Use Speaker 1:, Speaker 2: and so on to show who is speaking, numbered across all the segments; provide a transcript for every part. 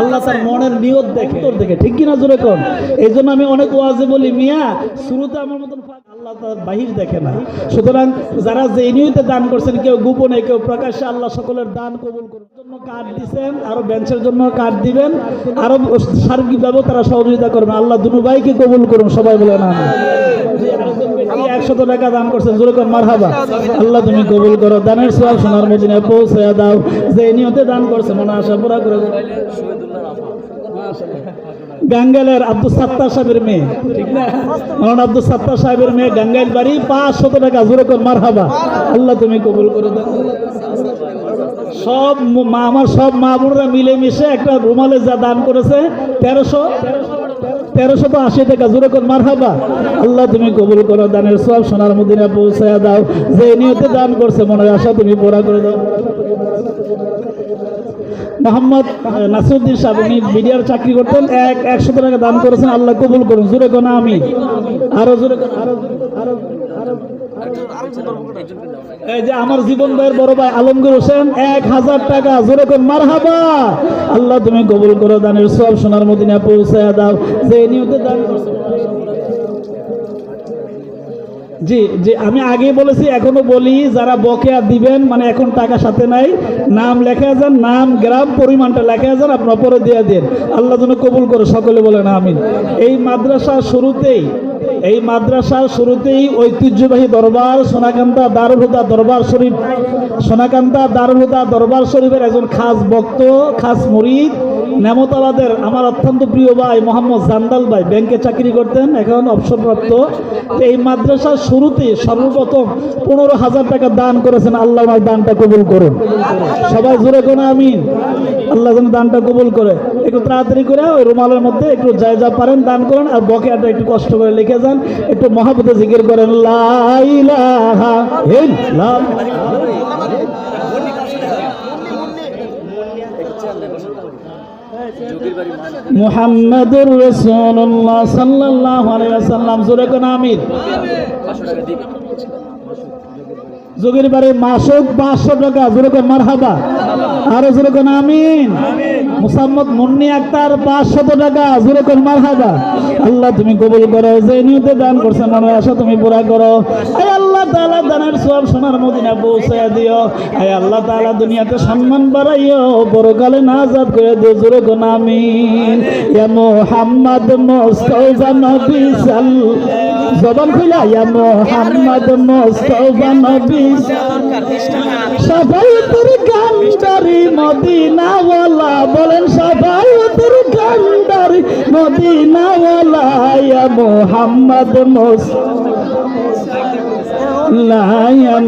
Speaker 1: আল্লাহ তার মনের নিয়ত দেখে। তোর দেখে। ঠিক কিনা জোরে কোন? এই জন্য আমি অনেক ওয়াজে বলি মিয়া শুরুতে আমার মতন আল্লাহ তার বাহির দেখে না। সুতরাং যারা যে নিয়তে দান করছেন কেউ গোপনে কেউ প্রকাশ্যে আল্লাহ সকলের দান কবুল করুন জন্য কার্ড দিচ্ছেন আরও বেঞ্চের জন্য কার্ড দিবেন আরও সার্বিকভাবে তারা সহযোগিতা করবেন। আল্লাহ দুনু ভাইকে কবুল করুন সবাই বলে না একশত টাকা দান করছেন, জোরে কর, মারহাবা। আল্লাহ তুমি কবুল করো, দানের সওয়াব সোনার পৌঁছে দাও। যে নিয়তে দান করছে, মনে আশা পুরা করে গাঙ্গালের আব্দুল সাত্তার সাহেবের মেয়ে, ঠিক না? আব্দুল সাত্তার সাহেবের মেয়ে, গাঙ্গাইল বাড়ি টাকা, জোরে কর, মারহাবা। আল্লাহ তুমি কবুল করে দাও। সব মা, আমার সব মা বোনরা মিলেমিশে একটা রুমালে যা দান করেছে, তেরোশো তেরোশো তো আশি টাকা জোরে কর মারহাবা আল্লাহ তুমি কবুল করো দানের সব সোনার মদিনা পৌঁছায় দাও যে নিয়তে দান করছে মনে আশা তুমি পুরা করে দাও মোহাম্মদ নাসিরুদ্দিন সাহেব উনি মিডিয়ার চাকরি করতেন এক একশো টাকা দান করেছেন আল্লাহ কবুল করুন জোরে কোনা আমি আরও জোরে কোন, আরও আরও আরও এই যে আমার জীবন ভাইয়ের বড় ভাই আলমগীর হোসেন, এক হাজার টাকা জোরে কোন মারহাবা। আল্লাহ তুমি কবুল করো, দানের সব সোনার মদিনা পৌঁছায় দাও। যে নিয়তে দান জি জি, আমি আগে বলেছি, এখনও বলি, যারা বকেয়া দিবেন মানে এখন টাকা সাথে নাই, নাম লেখা যান, নাম, গ্রাম পরিমাণটা লেখা যান, আপনার পরে দিয়ে দেন। আল্লাহ যেন কবুল করে, সকলে বলেন আমিন। এই মাদ্রাসা শুরুতেই এই মাদ্রাসার শুরুতেই ঐতিহ্যবাহী দরবার, সোনাকান্তা দারুল হুদা দরবার শরীফ, সোনাকান্তা দারুল হুদা দরবার শরীফের একজন খাস বক্ত খাস মরিদ, নেমতাবাদের আমার অত্যন্ত প্রিয় ভাই মোহাম্মদ জান্দাল ভাই, ব্যাংকে চাকরি করতেন, এখন অবসরপ্রাপ্ত। এই মাদ্রাসার শুরুতে সর্বপ্রথম পনেরো হাজার টাকা দান করেছেন, আল্লাহ দানটা কবুল করুন। সবাই জোরে কোনো, আমিন। আল্লাহ যেন দানটা কবুল করে। একটু তাড়াতাড়ি করে ওই রুমালের মধ্যে একটু যা যা পারেন দান করেন আর বকেয়াটা একটু কষ্ট করে লিখে যান, একটু মহাপতে জিকির করেন কোন আমিন? যোগের বারে মাসক পাঁচশো টাকা যেরকম মারহাবা, আরও যেরকম আমিন। মুসাম্মদ মুন্নি আক্তার পাঁচশত টাকা যেরকম মারহাবা। আল্লাহ তুমি কবুল করো, যে নিয়তে দান করছে মনে আসো তুমি পুরা করো। আয় আল্লাহ তাআলা দানের সব সোনার মদিনা পৌঁছায় দিও। আয় আল্লাহ তাআলা দুনিয়াতে সম্মান বাড়াইও, পরকালে নাজাত করে দিও, জোরে কোন ইয়া মুহাম্মদ জবান খুলা ইয়া সবাই তোর গান্ডারি মদিনাওয়ালা, বলেন সবাই তোর গান্ডারি মদিনাওয়ালা, ইয়া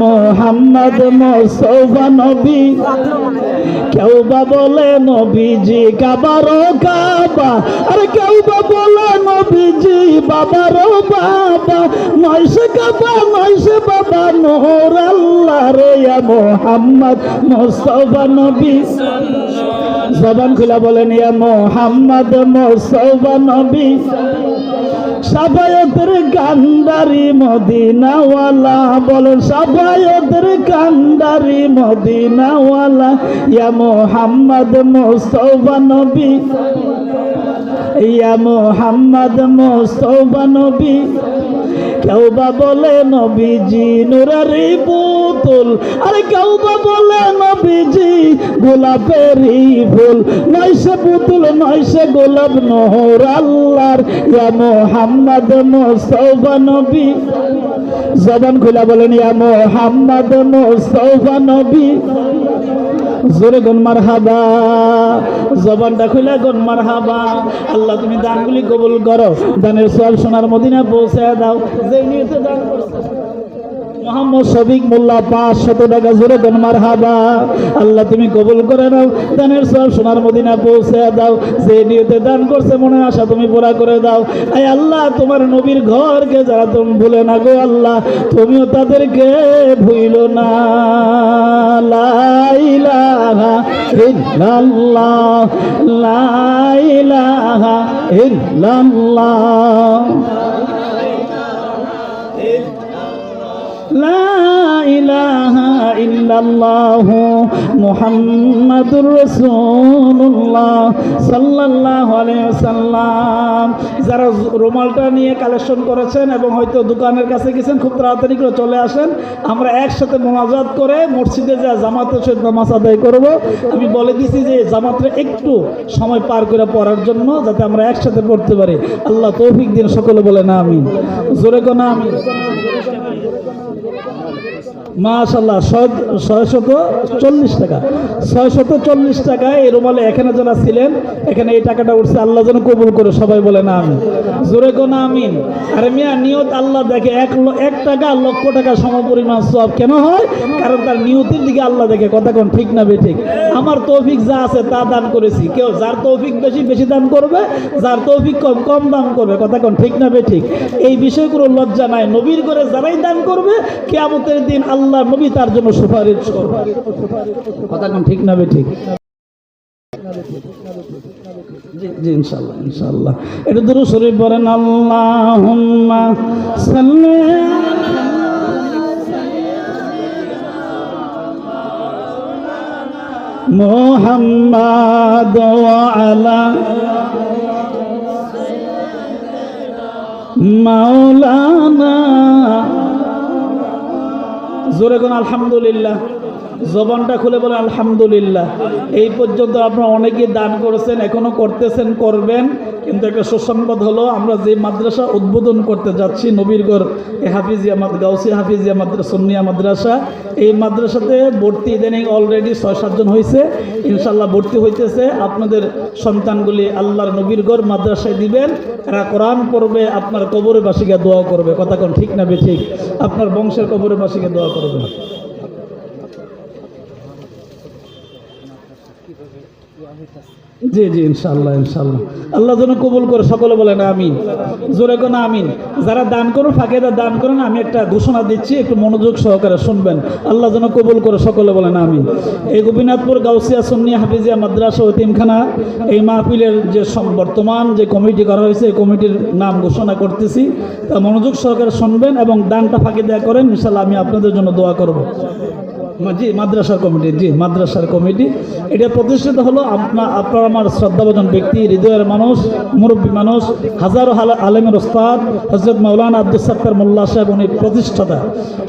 Speaker 1: মোহাম্মদ মোসৌবা নবী। কেউ বা বলে নবীজি কাবারো কাবা, আরে কেউ বা বলে নবীজি বাবারও বাবা। নয়সে কাবা নয়সে বাবা নোর আল্লাহ রে মোহাম্মদ মোসৌবা নবী। জবান খুলা বলেন, ইয়া মোহাম্মদ মোসৌবা নবী। সাবায়তের কান্দারি মদিনাওয়ালা, বলেন সাবায়তের কান্দারি মদিনাওয়ালা, ইয়া মোহাম্মদ মুস্তফা নবী। ইয়া মোহাম্মদ মুস্তফা নবী। কেউ বা বলে নবীজি, নুরারি পুতুল। আরে কেউ বা বলে নবীজি গোলাপেরই ফুল। নয়সে পুতুল নয়সে গোলাপ, নহর আল্লাহর। ইয়া মোহাম্মদ মুস্তফা নবী। জবান খুলা বলেন, ইয়া মোহাম্মদ মুস্তফা নবী। জোরে গুন মারহাবা। জবানটা খুলে গুন মারহাবা। আল্লাহ, তুমি দানগুলি কবুল করো। দানের সব সোনার মদিনা পৌঁছে দাও। যে নিয়ে দান করছ। মোহাম্মদ শফিক মোল্লা পাঁচ শত টাকা জুড়ে দেন মার হাবা আল্লাহ তুমি কবুল করে নাও। দানের সব সোনার মদিনা পৌঁছে দাও। যে নিয়তে দান করছে মনে আশা তুমি পুরা করে দাও। এই আল্লাহ, তোমার নবীর ঘরকে যারা তুমি ভুলে না গো আল্লাহ, তুমিও তাদেরকে ভুইল না। লাইলাহা ইল্লাল্লাহ। লাইলাহা ইল্লাল্লাহ। মুহাম্মাদুর রাসূলুল্লাহ সাল্লাল্লাহু আলাইহি ওয়াসাল্লাম। যারা রুমালটা নিয়ে কালেকশন করেছেন এবং হয়তো দোকানের কাছে গেছেন, খুব তাড়াতাড়ি করে চলে আসেন। আমরা একসাথে মোনাজাত করে মসজিদে যা জামাতের সহিত নামাজ আদায় করব। আমি বলে দিছি যে জামাতটা একটু সময় পার করে পড়ার জন্য যাতে আমরা একসাথে পড়তে পারি। আল্লাহ তৌফিক দিন সকলে বলে না আমি জোরে কোনা আমি Thank you. মাশাল্লাহ চল্লিশ টাকা। চল্লিশ টাকা এই রুমালে এখানে যারা ছিলেন, এখানে এই টাকাটা উঠছে, আল্লাহ যেন কবুল করে সবাই বলে না আমি জোরে আমিন? আরে মিয়া, নিয়ত আল্লাহ দেখে, এক এক টাকা লক্ষ টাকা সমপরিমাণ সব কেন হয়? কারণ তার নিয়তির দিকে আল্লাহ দেখে, কথা কোন ঠিক না বে ঠিক আমার তৌফিক যা আছে তা দান করেছি। কেউ যার তৌফিক বেশি বেশি দান করবে, যার তৌফিক কম কম দান করবে, কথা কোন ঠিক না বে ঠিক এই বিষয়গুলো লজ্জা নাই। নবীর করে যারাই দান করবে কে কেয়ামতের দিন আল্লাহ নবী তার জন্য সুপারিশ কথা কোন ঠিক না ঠিক? বলেন আল্লাহুম্মা সাল্লি আলা জোরে কোন আলহামদুলিল্লাহ। জবানটা খুলে বলেন আলহামদুলিল্লাহ। এই পর্যন্ত আপনারা অনেকেই দান করেছেন, এখনও করতেছেন, করবেন। কিন্তু একটা সুসংবাদ হলো, আমরা যে মাদ্রাসা উদ্বোধন করতে যাচ্ছি নবীরগড় হাফিজিয়া মাদ, গাউসি হাফিজিয়া মাদ্রাসা, সুন্নিয়া মাদ্রাসা, এই মাদ্রাসাতে ভর্তি ইদানিং অলরেডি ছয় সাতজন হয়েছে ইনশাল্লাহ ভর্তি হইতেছে। আপনাদের সন্তানগুলি আল্লাহর নবীরগড় মাদ্রাসায় দিবেন। এরা কোরআন পড়বে, আপনার কবরের বাসীকে দোয়া করবে। কথা কোন ঠিক না বে ঠিক আপনার বংশের কবরের বাসীকে দোয়া করবে। জি জি ইনশাল্লাহ ইনশাল্লাহ আল্লাহ যেন কবুল করে, সকলে বলেন আমিন। জোরে কোন আমিন। যারা দান করুন ফাঁকেদা দান করুন, আমি একটা ঘোষণা দিচ্ছি, একটু মনোযোগ সহকারে শুনবেন। আল্লাহ যেন কবুল করে, সকলে বলেন আমিন। এই গোপীনাথপুর গাউসিয়া সুন্নিয়া হাফিজিয়া মাদ্রাসা ও তিমখানা এই মাহফিলের যে বর্তমান যে কমিটি করা হয়েছে, এই কমিটির নাম ঘোষণা করতেছি। তা মনোযোগ সহকারে শুনবেন এবং দানটা ফাঁকি দেওয়া করেন ইনশাল্লাহ আমি আপনাদের জন্য দোয়া করব। জি, মাদ্রাসা কমিটি, জি, মাদ্রাসার কমিটি। এটা প্রতিষ্ঠিত হলো আপনার আপনার আমার শ্রদ্ধাভাজন ব্যক্তি, হৃদয়ের মানুষ, মুরব্বী মানুষ, হাজারো আলেমের ওস্তাদ হজরত মৌলানা আব্দুল সত্তার মোল্লা সাহেব, উনি প্রতিষ্ঠাতা।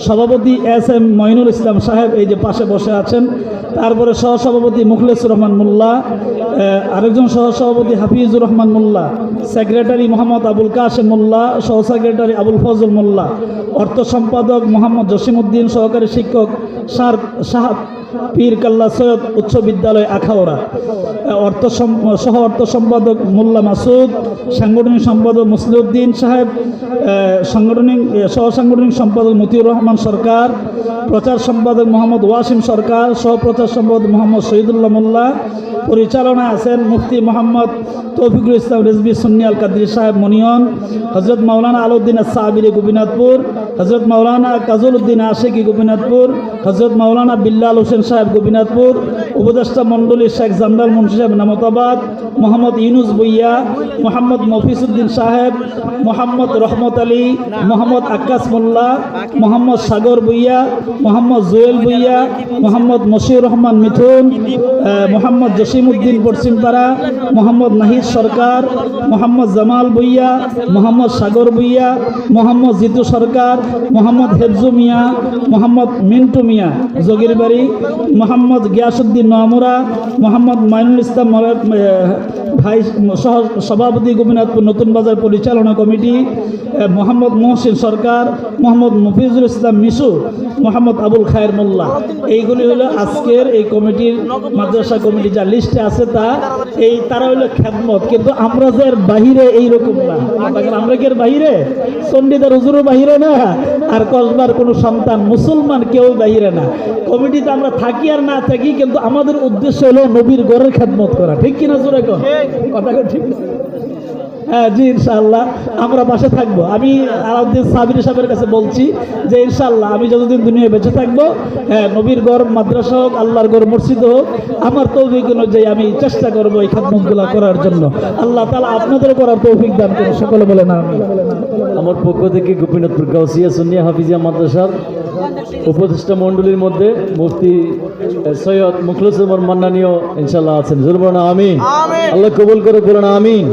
Speaker 1: সভাপতি এস এম মঈনুল ইসলাম সাহেব এই যে পাশে বসে আছেন। তারপরে সহসভাপতি মুখলেসুর রহমান মোল্লা আরেকজন সহসভাপতি হাফিজুর রহমান মোল্লা। সেক্রেটারি মোহাম্মদ আবুল কাশেম মোল্লা সহ সেক্রেটারি আবুল ফজল মোল্লা অর্থ সম্পাদক মোহাম্মদ জসিমউদ্দিন, সহকারী শিক্ষক সার, শাহ পীর কাল্লা সৈয়দ উচ্চ বিদ্যালয় আখাউড়া। অর্থ সহ অর্থ সম্পাদক মোল্লা মাসুদ, সাংগঠনিক সম্পাদক মুসলিউদ্দিন সাহেব সাংগঠনিক সহ সাংগঠনিক সম্পাদক মতিউর রহমান সরকার, প্রচার সম্পাদক মোহাম্মদ ওয়াসিম সরকার, সহ প্রচার সম্পাদক মোহাম্মদ শহীদুল্লাহ মোল্লা, পরিচালনায় আছেন মুফতি মোহাম্মদ তৌফিকুল ইসলাম রেজবি সুন্নিয়াল কাদির সাহেব মনিয়ন হজরত মাওলানা আলউদ্দিন সাহাবিরি গোপীনাথপুর হজরত মাওলানা কাজল উদ্দিন আশেকি গোপীনাথপুর হজরত মাওলানা বিল্লাল হোসেন সাহেব গোপীনাথপুর, উপদেষ্টা মণ্ডলী শেখ জামদাল মুন্সি সাহেব নামতাবাদ, মোহাম্মদ ইউনুস বইয়া মোহাম্মদ মফিসুদ্দিন সাহেব, মোহাম্মদ রহমত আলী, মোহাম্মদ আকাশ মোল্লা, মোহাম্মদ সাগর বইয়া মোহাম্মদ জুয়েল বইয়া মোহাম্মদ মশিউর রহমান মিথুন মোহাম্মদ জসিমউদ্দিন পশ্চিমপাড়া, মোহাম্মদ নাহিদ সরকার মোহাম্মদ জামাল বইয়া মোহাম্মদ সাগর বইয়া মোহাম্মদ জিতু সরকার, মোহাম্মদ হেফজু মিয়া, মোহাম্মদ মিন্টু মিয়া, জগির বাড়ি, মোহাম্মদ গিয়াসুদ্দিন মামুরা, মোহাম্মদ মাইনুল ইসলাম ভাই, সহ, সভাপতি গোপীনাথপুর নতুন বাজার পরিচালনা কমিটি মোহাম্মদ মহসিন সরকার, মোহাম্মদ মুফিজুল ইসলাম মিশু, মোহাম্মদ আবুল খায়ের মোল্লা। এইগুলি হলো আজকের এই কমিটির মাদ্রাসা কমিটি, যা লিস্টে আছে তা, এই তারা হলো খ্যাতমত কিন্তু আমরা যে বাহিরে এইরকম না। আমরা কি বাহিরে চণ্ডীদার হুজুরের বাহিরে না আর কসবার কোনো সন্তান মুসলমান কেউ বাহিরে না। কমিটিতে আমরা থাকি আর না থাকি কিন্তু আমাদের উদ্দেশ্য হলো নবীর গড়ের খেদমত করা। ঠিক কিনা জোরে কথা ঠিক না? হ্যাঁ জি আমরা পাশে থাকব। আমি আলাউদ্দিন সাবির সাহেবের কাছে বলছি যে আমি যতদিন দুনিয়ায় বেঁচে থাকব হ্যাঁ নবীর গড় মাদ্রাসা হোক, আল্লাহর গড় মসজিদ হোক, আমার তৌফিক অনুযায়ী আমি চেষ্টা করব এই খাদমতগুলো করার জন্য। আল্লাহ তালা আপনাদের করার তৌফিক দান সকলে বলে না
Speaker 2: আমার পক্ষ থেকে গোপীনাথপুর গাউসিয়া সুনিয়া হাফিজিয়া মাদ্রাসার উপদেষ্টা মণ্ডলীর মধ্যে মুফতি সৈয়দ মুখলিসুর মান্নানিও ইনশাল্লাহ আছেন। জুরবান আমিন। আল্লাহ কবুল করে বলেন আমিন।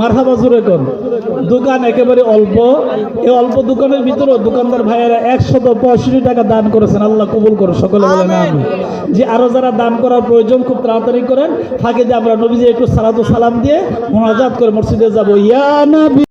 Speaker 1: মারহাবা জোরে কর দোকান একেবারে অল্প। এই অল্প দোকানের ভিতরেও দোকানদার ভাইয়েরা একশত পঁয়ষট্টি টাকা দান করেছেন। আল্লাহ কবুল করো সকলে বলেন আমি যে আরও যারা দান করার প্রয়োজন খুব তাড়াতাড়ি করেন। ফাঁকে যে আমরা নবীজি একটু সালাতু সালাম দিয়ে মোনাজাত করে মসজিদে যাব। ইয়া নবী